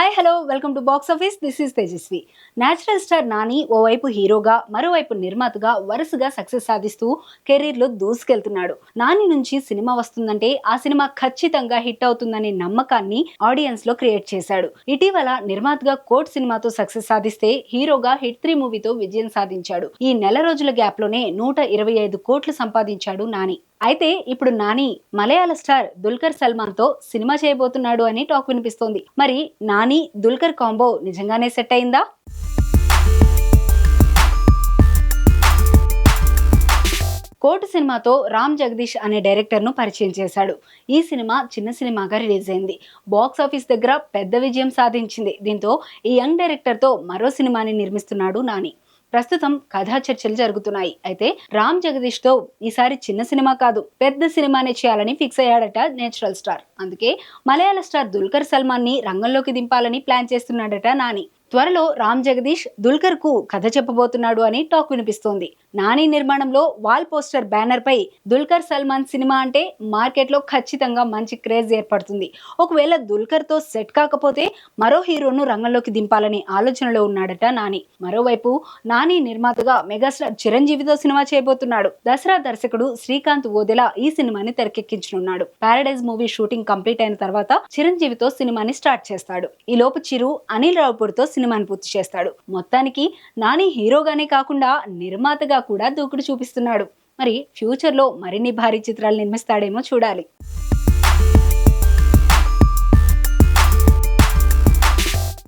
Hi hello welcome to box office this is Tejaswi natural star Nani ఓవైపు హీరోగా మరోవైపు నిర్మాతగా వరుసగా సక్సెస్ సాధిస్తూ కెరీర్లో దూసుకెళ్తున్నాడు. నాని నుంచి సినిమా వస్తుందంటే ఆ సినిమా ఖచ్చితంగా హిట్ అవుతుందనే నమ్మకాన్ని ఆడియన్స్లో క్రియేట్ చేశాడు. ఇటీవల నిర్మాతగా కోట్ సినిమాతో సక్సెస్ సాధిస్తే హీరోగా హిట్ త్రీ మూవీతో విజయం సాధించాడు. ఈ నెల రోజుల గ్యాప్లోనే నూట ఇరవై ఐదు కోట్లు సంపాదించాడు నాని అయితే ఇప్పుడు నాని మలయాళ స్టార్ దుల్కర్ సల్మాన్తో సినిమా చేయబోతున్నాడు అని టాక్ వినిపిస్తోంది. మరి నాని దుల్కర్ కాంబో నిజంగానే సెట్ అయిందా? కోటు సినిమాతో రామ్ జగదీష్ అనే డైరెక్టర్ను పరిచయం చేశాడు. ఈ సినిమా చిన్న సినిమాగా రిలీజ్ అయింది. బాక్స్ ఆఫీస్ దగ్గర పెద్ద విజయం సాధించింది. దీంతో ఈ యంగ్ డైరెక్టర్తో మరో సినిమాని నిర్మిస్తున్నాడు నాని. ప్రస్తుతం కథా చర్చలు జరుగుతున్నాయి. అయితే రామ్ జగదీష్తో ఈసారి చిన్న సినిమా కాదు పెద్ద సినిమానే చేయాలని ఫిక్స్ అయ్యాడట నేచురల్ స్టార్. అందుకే మలయాళ స్టార్ దుల్కర్ సల్మాన్ని రంగంలోకి దింపాలని ప్లాన్ చేస్తున్నాడట నాని. త్వరలో రామ్ జగదీష్ దుల్కర్కు కథ చెప్పబోతున్నాడు అని టాక్ వినిపిస్తోంది. నాని నిర్మాణంలో వాల్ పోస్టర్ బ్యానర్ పై దుల్కర్ సల్మాన్ సినిమా అంటే మార్కెట్లో ఖచ్చితంగా మంచి క్రేజ్ ఏర్పడుతుంది. ఒకవేళ దుల్కర్తో సెట్ కాకపోతే మరో హీరోను రంగంలోకి దింపాలనే ఆలోచనలో ఉన్నాడట నాని. మరోవైపు నాని నిర్మాతగా మెగాస్టార్ చిరంజీవితో సినిమా చేయబోతున్నాడు. దసరా దర్శకుడు శ్రీకాంత్ ఓదెలా ఈ సినిమాని తెరకెక్కించనున్నాడు. పారడైజ్ మూవీ షూటింగ్ కంప్లీట్ అయిన తర్వాత చిరంజీవితో సినిమాని స్టార్ట్ చేస్తాడు. ఈ లోపు చిరు అనిల్ రావుపూర్తో సినిమాని పూర్తి చేస్తాడు. మొత్తానికి నాని హీరోగానే కాకుండా నిర్మాతగా కూడా దూకుడు చూపిస్తున్నాడు. మరి ఫ్యూచర్లో మరిన్ని భారీ చిత్రాలు నిర్మిస్తాడేమో చూడాలి.